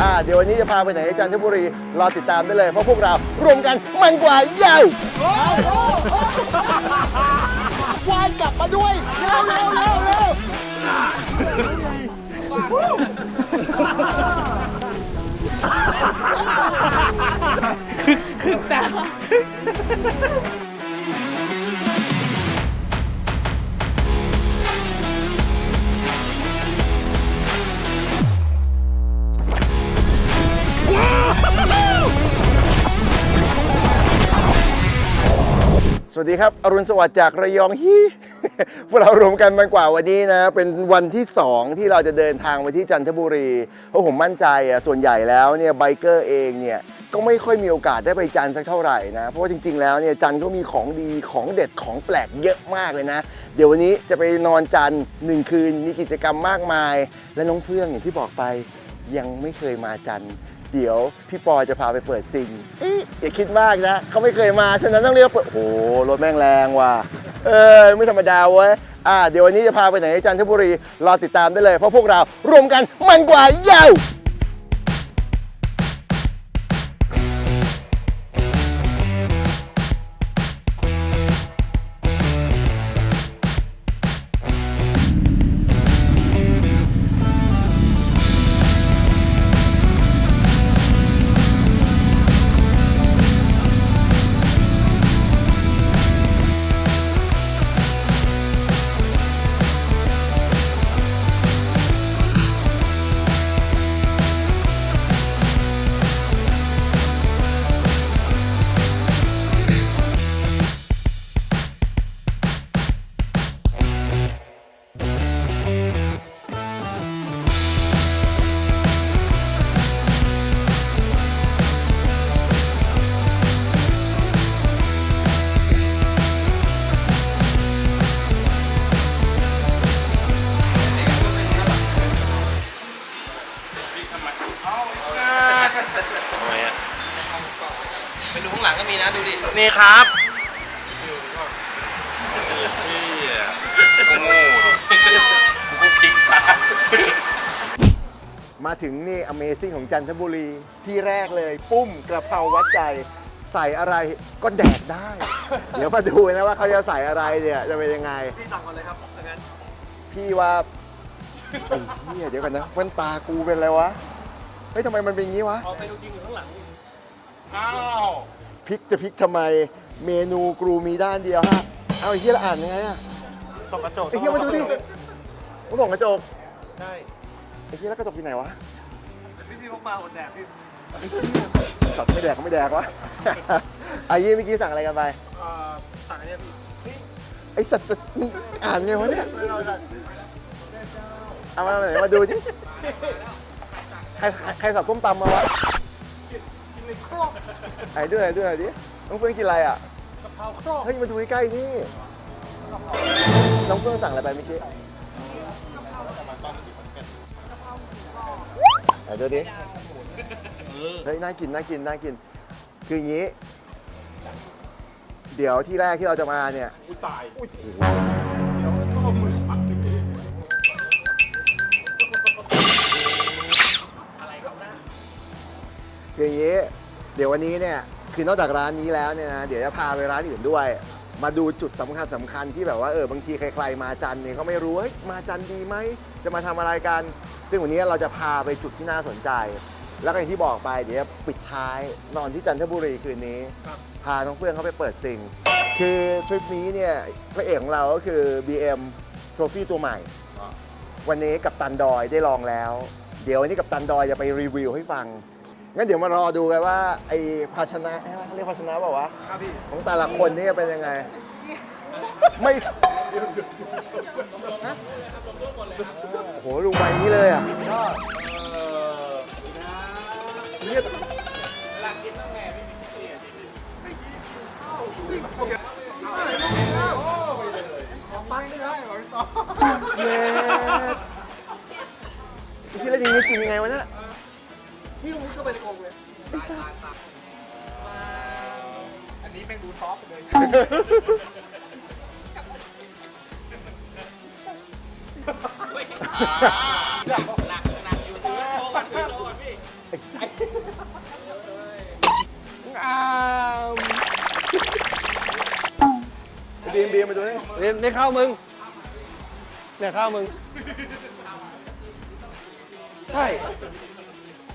อ่าเดี๋ยววันนี้จะพาไปไหนจันทบุรีรอติดตามได้เลยเพราะพวกเรารวมกันมันกว่าเย้าวานกลับมาด้วยเร็วเร็วเร็วเร็วส วัสดีครับ อรุณสวัสดิ์จากระยองฮีพวกเรารวมกันมันกว่าวันนี้นะ เป็นวันที่ 2 ที่เราจะเดินทางไปที่จันทบุรี เพราะผมมั่นใจอะส่วนใหญ่แล้วเนี่ยไบเกอร์เองเนี่ยก็ไม่ค่อยมีโอกาสได้ไปจันสักเท่าไหร่นะ เพราะว่าจริง ๆ แล้วเนี่ยจันก็มีของดีของเด็ดของแปลกเยอะมากเลยนะ เดี๋ยววันนี้จะไปนอนจันหนึ่งคืนมีกิจกรรมมากมาย และน้องเฟื่องอย่างที่บอกไปยังไม่เคยมาจันท เดี๋ยวพี่ปอจะพาไปเปิดซิงเอ๊ะอย่าคิดมากนะเขาไม่เคยมาฉะนั้นต้องเรียกว่าเปิดโอ้โหรถแม่งแรงว่ะเออไม่ธรรมดาเว้ยอ่าเดี๋ยววันนี้จะพาไปไหนจันทบุรีรอติดตามได้เลยเพราะพวกเรารวมกันมันกว่าเย้า ไปดูข้างหลังก็มีนะดูดินี่ครับโง่กูก็พลิกซะมาถึงนี่ Amazing ของจันทบุรีที่แรกเลย ปุ้มกระเพราวัดใจ ใส่อะไรก็แดกได้ เดี๋ยวมาดูนะว่าเขาจะใส่อะไรเนี่ยจะเป็นยังไง พี่สั่งก่อนเลยครับถ้างั้นพี่ว่าไอ้เหี้ยเดี๋ยวกันนะแว่นตากูเป็นอะไรวะเฮ้ยทำไมมันเป็นงี้วะ เอาไปดูจริงอยู่ข้างหลัง อ้าวพริกจะพริกทำไม เมนูกรูมีด้านเดียวฮะ เอาไอ้เหี้ยแล้วอ่านยังไงอะส่องกระจกไอ้เหี้ยมาดูดิมึงส่องกระจกใช่ไอ้เหี้ยแล้วกระจกที่ไหนวะพี่พี่พกมาอดแดดพี่ไอ้เหี้ยสัตว์ไม่แดกก็ไม่แดกวะ ไอ้ยี่เมื่อกี้สั่งอะไรกันไป เอ่อสั่งอันเนี้ยพี่ไอ้สัตว์มึงอ่านไงวะเนี่ยเอามาไหนมาดูดิใครใครใครสับต้มตำมาวะกิน ในครอบไหนด้วยไหนด้วยไหนดิน้องเฟื่องกินอะไรอะกะเพราครอบเฮ้ยมาดูใกล้ๆนี่น้องเฟื่องสั่งอะไรไปเมื่อกี้ไหนดูดิเฮ้ยน่ากินน่ากินน่ากิน คืออย่างนี้ เดี๋ยวที่แรกที่เราจะมาเนี่ย อุ้ยตายอุ้ยเดี๋ยวก็เอามือปัดดิคืออย่างนี้ เดี๋ยววันนี้เนี่ยคือนอกจากร้านนี้แล้วเนี่ยนะเดี๋ยวจะพาไปร้านอื่นด้วย มาดูจุดสำคัญสำคัญที่แบบว่าเออบางทีใครๆมาจันทร์เนี่ยเขาไม่รู้เฮ้ยมาจันทร์ดีไหมจะมาทำอะไรกัน ซึ่งวันนี้เราจะพาไปจุดที่น่าสนใจ แล้วก็อย่างที่บอกไปเดี๋ยวปิดท้ายนอนที่จันทบุรีคืนนี้ พาน้องเฟื่องเขาไปเปิดซิง คือทริปนี้เนี่ยพระเอกของเราก็คือ BM Trophy ตัวใหม่ วันนี้กับตันดอยได้ลองแล้ว เดี๋ยววันนี้กับตันดอยจะไปรีวิวให้ฟัง งั้นเดี๋ยวมารอดูกันว่าไอ้ภาชนะเอ๊ะเขาเรียกภาชนะเปล่าวะครับพี่ของแต่ละคนนี่จะเป็นยังไง ไม่โอ้โหลุงไปอย่างนี้เลยอะเรียกตั้งไม่ได้หรอพี่ต่อเย้ที่แล้วอย่างนี้กินยังไงวะเนี่ยี่มุดเข้าไปในกรงเลยไม่ใช่อันนี้แม่งดูซอฟต์เลยหนักหนักหนักอยู่ตัวโชว์ก่อนพี่โชว์นพี่ไอ้ไส้อ้าวบีมบีมมาด้วยเบียนในข้าวมึงในข้าวมึง ใช่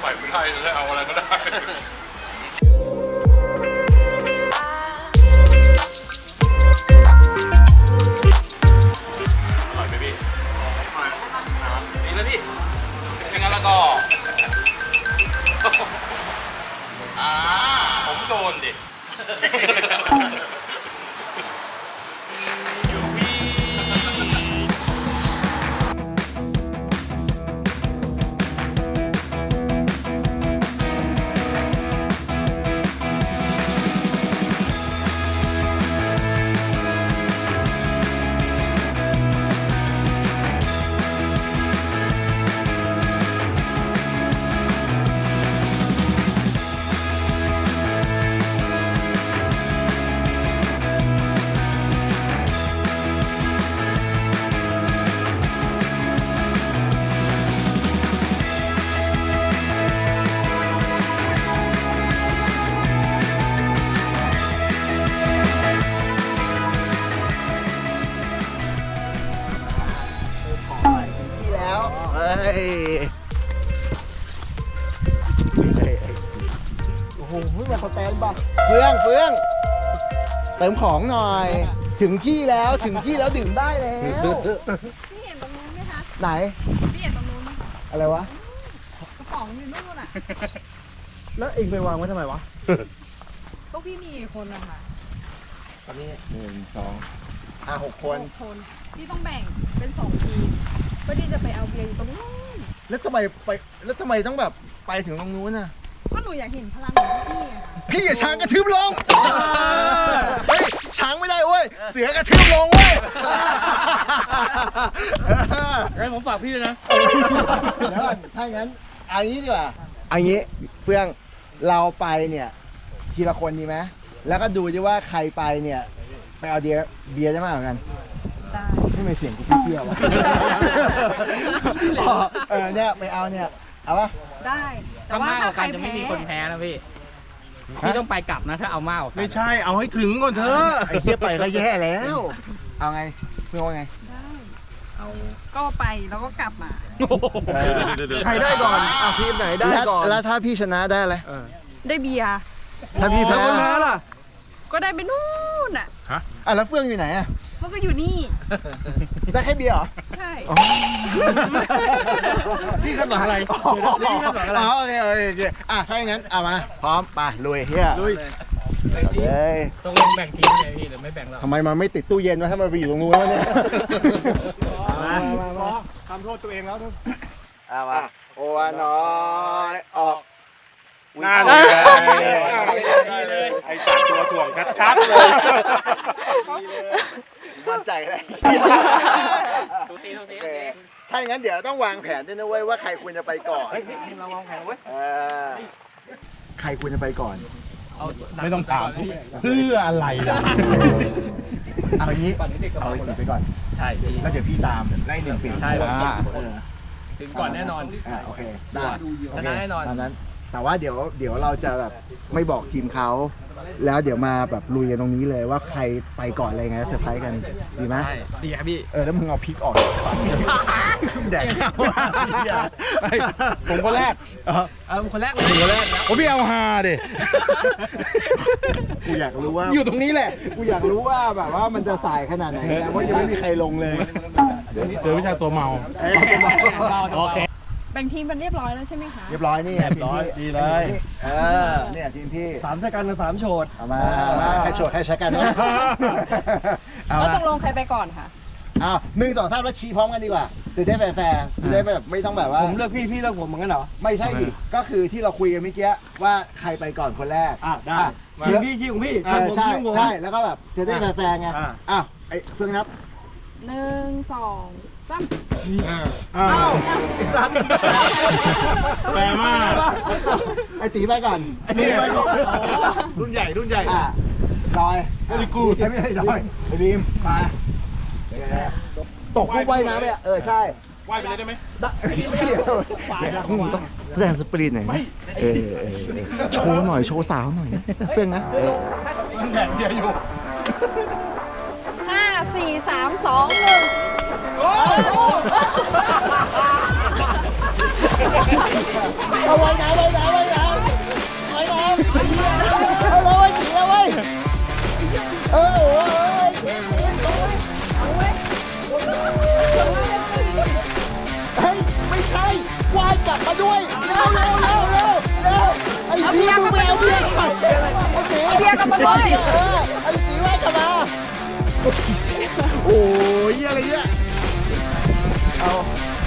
ใส่ไม่ได้จะได้เอาอะไรก็ได้ เฟืองเฟือง เติมของหน่อย ถึงที่แล้วถึงที่แล้วดื่มได้แล้วพี่เห็นตรงนู้นไหมคะ ไหน พี่เห็นตรงนู้นไหมอะไรวะ กระป๋องอยู่นู่นอะแล้วเองไปวางไว้ทำไมวะพวกพี่มีกี่คนนะคะหนึ่งสองอะหกคน หกคน พี่ต้องแบ่งเป็นสองทีมเพื่อที่จะไปเอาเบียร์อยู่ตรงนู้นแล้วทำไมไปแล้วทำไมต้องแบบไปถึงตรงนู้นน่ะก็หนูอยากเห็นพลังของพี่ไงค่ะ พี่อย่าช้างกระทืบลงเฮ้ยช้างไม่ได้เว้ย เสือกระทืบลงเว้ย งั้นผมฝากพี่ด้วยนะ เดี๋ยวก่อนถ้าอย่างนั้นเอางี้ดีกว่าเอางี้เฟื่องเราไปเนี่ยทีละคนดีไหมแล้วก็ดูดิว่าใครไปเนี่ยไปเอาเบียร์เบียร์ได้มากกว่ากันได้ไม่ไม่เสียงกูเปรี้ยวๆวะอ๋อเออเนี่ยไปเอาเนี่ยเอาปะได้ แต่ถ้าว่ามากกถ้าว่าใครกันจะไม่แพ้มีคนแพ้นะพี่ พี่ต้องไปกลับนะถ้าเอามากกว่ากันไม่ใช่เอาให้ถึงก่อนเถอะไอ้เหี้ยไปก็แย่แล้ว เอาไงเพื่อนว่าไงได้เอาก็ไปแล้วก็กลับมาใครได้ก่อนอะทีมไหนได้ก่อนแล้วแล้วถ้าพี่ชนะได้อะไรได้เบียร์ถ้าพี่แล้วแพ้คนแพ้ล่ะก็ได้ไปนู่นอะอะแล้วเฟื่องอยู่ไหนอะ พวกก็อยู่นี่ ได้แค่เบียร์เหรอใช่ นี่คาดหวังอะไร อ๋อเดี๋ยวนี่คาดหวังอะไรโอเคโอเคโอเคอะถ้าอย่างนั้นเอามาพร้อมไปลุยเฮียลุยเฮ้ยต้องลงแบ่งทีมไงพี่หรือไม่แบ่งเราทำไมมันไม่ติดตู้เย็นวะถ้ามันไปอยู่ตรงนู้นวะเนี่ยทำโทษตัวเองแล้วทุกเอามาโอวาน้อยออก หน้าเลยไอ้จัดตัวถ่วงชัดๆเลย มั่นใจเลยทุกทีทุกทีโอเคถ้าอย่างนั้นเดี๋ยวต้องวางแผนด้วยนะเว้ยว่าใครควรจะไปก่อนทีมเราวางแผนไว้เออใครควรจะไปก่อน ไม่ต้องถามเพื่ออะไรล่ะเอาอย่างนี้เอาไอ้ติดไปก่อน ใช่พี่แล้วเดี๋ยวพี่ตามไล่หนึ่งปิดใช่ผมเออถึงก่อนแน่นอนอ่าโอเคได้ชนะแน่นอนตามนั้น แต่ว่าเดี๋ยวเดี๋ยวเราจะแบบไม่บอกทีมเขา แล้วเดี๋ยวมาแบบลุยกันตรงนี้เลยว่าใครไปก่อนอะไรไงเซอร์ไพรส์กันดีไหมใช่ดีครับพี่เออแล้วมึงเอาพริกออกแดกข้าวผมคนแรกเออคนแรกเลยคนแรกผมพี่เอาฮาดิกูอยากรู้ว่าอยู่ตรงนี้แหละกูอยากรู้ว่าแบบว่ามันจะสายขนาดไหนนะเพราะยังไม่มีใครลงเลยเจอวิชาตัวเมาโอเคแบ่งทีมกันเรียบร้อยแล้วใช่ไหมคะ เรียบร้อยนี่ไงทีมพี่ดีเลย เออเนี่ยทีมพี่สามชะกันกับสามโฉด เอามาเอามาใครโฉดใครใช้กันวะเอาแล้วมาตกลงใครไปก่อนค่ะอ้าวหนึ่งสองสามแล้วชี้พร้อมกันดีกว่าจะได้แฟร์ๆจะได้แบบไม่ต้องแบบว่า ผมเลือกพี่พี่เลือกผมเหมือนกันเหรอ ไม่ใช่ดิ ก็คือที่เราคุยกันเมื่อกี้ว่าใครไปก่อนคนแรก อะได้ทีทีมมพี่พี่ชี้ของพี่เออใช่ใช่แล้วก็แบบจะได้แฟร์ๆไงอะอ้าวไอ้เฟื่องนับหนึ่งสอง สามอ้าวไอ้สัตว์แปลมาก ไอ้ตีไปก่อนนี่รุ่นใหญ่รุ่นใหญ่ อะลอย Very good ไอ้ไม่ใช่ลอยไอ้บีมไปตกปุ๊บว่ายน้ำไปอะเออใช่ว่ายไปเลยได้ไหม ได้เดี๋ยวต้องแสดงสปริตหน่อยนะเออเออเออโชว์หน่อยโชว์สาวหน่อยเฟื่องนะเออมันแดดเดียวอยู่ห้าสี่สามสองหนึ่ง เอาไว้หนไว้หนไว้หนไว้หนเอาเลยไว้สีเอาไว้เออเออเฮ้ยไม่ใช่วายกลับมาด้วยเร็วเร็วเร็วเร็วเร็วไอ้สีมึงไปเอาเบียร์กับเอาสีเบียร์กลับมาด้วยเออไอ้สีว่ายกลับมา โอ้ยเหี้ยอะไรเนี่ยเอา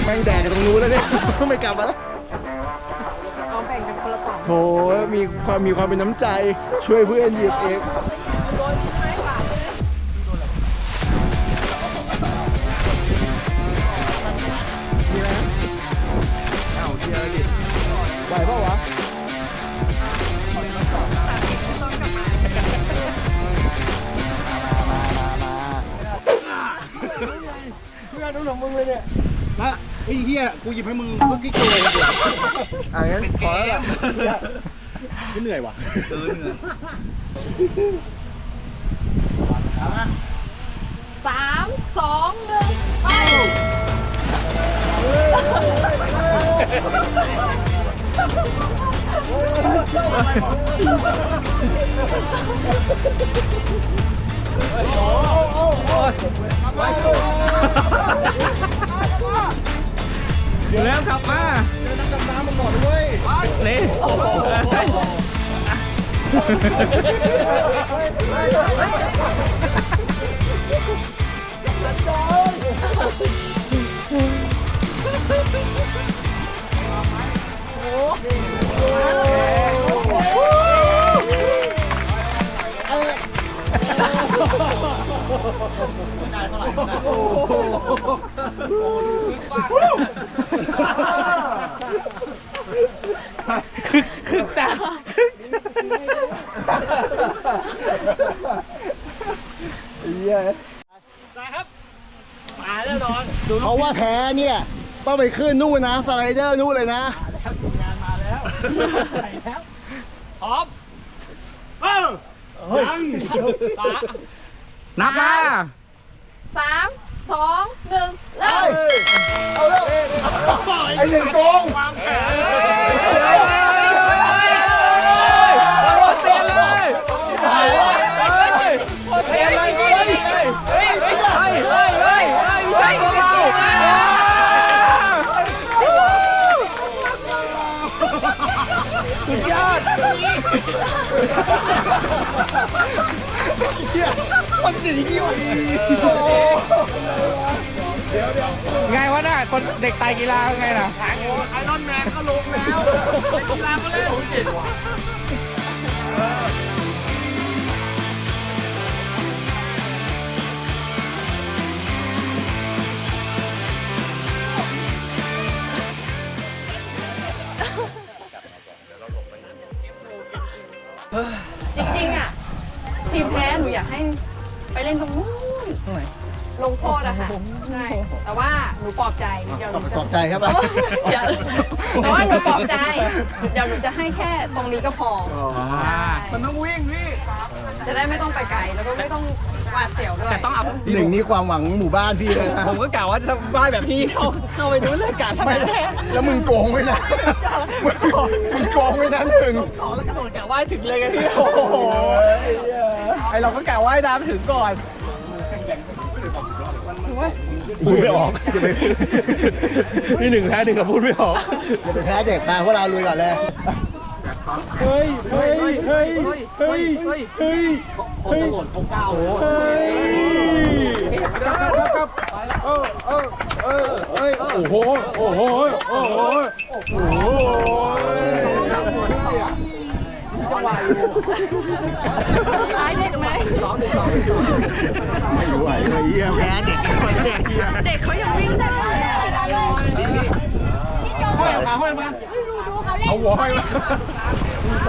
แม่งแดกกันตรงนู้นแล้วเนี่ย ไม่กลับมาแล้วเอาแบ่งกันคนละกล่องโถมีความมีความเป็นน้ำใจช่วยเพื่อนหยิบเอง เพื่อนรู้ของมึงเลยเนี่ยละไอ้เหี้ยกูหยิบให้มึงก็กิ๊กเลยเดี๋ยวอะงั้นขอแล้วล่ะกูเหนื่อยว่ะเออเหนื่อยสามสองหนึ่งไป อยู่แล้วกลับมาเจอนักดำน้ำมาก่อนด้วยนี่โอ้ ไม่ได้เท่าไหอ้โหมาคือคือจ้าเย้นครับมาแน่นอนเพราะว่าแพ้เนี่ยต้องไปขึ้นนู่นนะสไลเดอร์นู่นเลยนะแล้วทีมงานมาแล้วไปแล้วพร้อมเออยังสา ยนเลยเปลี่ยนเลยเฮ้ยเฮ้ยเฮ้ยเฮ้ยเฮ้ยเฮ้ยเฮ้ยเราสุดยอด เฮียมันสีนี่วะโอ้ไงวะน่ะคนเด็กไตกีฬาไงน่ะ ไอรอนแมนก็ลงแล้วในกีฬาก็เล่น อยากให้ไปเล่นตรงนู้น ลงโทษอะค่ะใช่แต่ว่าหนูปลอบใจเดี๋ยวหนูจะปลอบใจครับเดี๋ยวแต่ว่าหนูปลอบใจ เดี๋ยวหนูจะให้แค่ตรงนี้ก็พอใช่มันต้องวิ่งพี่จะได้ไม่ต้องไปไกลแล้วก็ไม่ต้องหวาดเสียวด้วยแต่ต้องเอาหนึ่งนี่ความหวังหมู่บ้านพี่เลยนะผมก็กล่าวว่าจะว่ายแบบพี่เข้าเข้าไปนู้นเลยกะทำไมไม่แท้แล้วมึงโกงไว้นะมึงมึงโกงไว้นะหนึ่งสองแล้วกระโดดกะว่ายถึงเลยไงพี่โอ้โหไอเราก็กะว่ายน้ำถึงก่อน พูดไม่ออกพี่หนึ่งแพ้หนึ่งกับพูดไม่ออก อย่าไปแพ้เด็กมาพวกเราลุยก่อนเลยเฮ้ย เฮ้ย เฮ้ย เฮ้ย เฮ้ย เฮ้ยเฮ้ยหล่นเขาก้าวเฮ้ยครับครับครับเออเออเออเอ้ย โอ้โห โอ้โห โอ้โห โอ้โหจังห วะอยู่ร้ายเด็กไหมสองสองสองไม่ไหวเลยเฮียแพ้เด็กมาแน่เฮียเด็กเขายังวิ่งได้เลยห้อยมาห้อยมาเอาหัวห้อยมา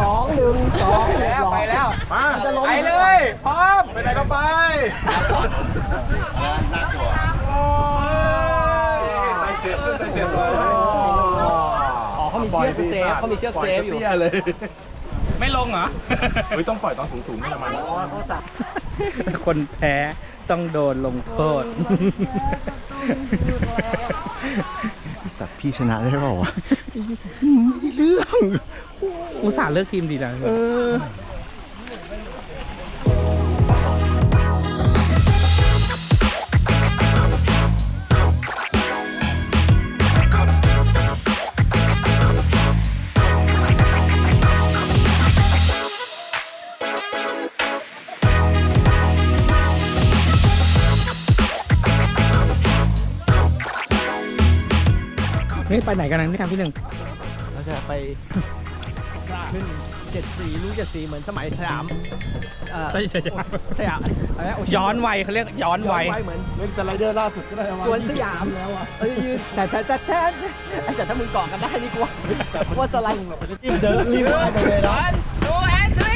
สองหนึ่งสองแล้วไปแล้วมาไปเลยพร้อมไปไหนก็ไปโอ้ยไปเสียบไปเสียบเลยอ๋อเขามีเชือกเซฟเขามีเชือกเซฟอยู่เลย ไม่ลงเหรอ เฮ้ยต้องปล่อยตอนสูงๆไม่ละมันคนแพ้ต้องโดนลงโทษ สัตว์พี่ชนะได้เปล่าวะไม่เรื่อง อุตส่าห์เลือกทีมดีนะ เออ ไปไหนกันนะนี่ทางพี่หนึ่งเราจะไปขึ้นเจ็ดสีลูกเจ็ดสีเหมือนสมัยสยามเอ่อสยามอะไรนะย้อนวัยเขาเรียกย้อนวัยเหมือนเล่นสไลเดอร์ล่าสุดก็ได้สวนสยามแล้วอะเอ้ยแต่แต่แต่แต่แต่ถ้ามึงเกาะกันได้นี่กูว่าว่าสไลด์รีบเดินรีบไปเลยนะดูแอนทรี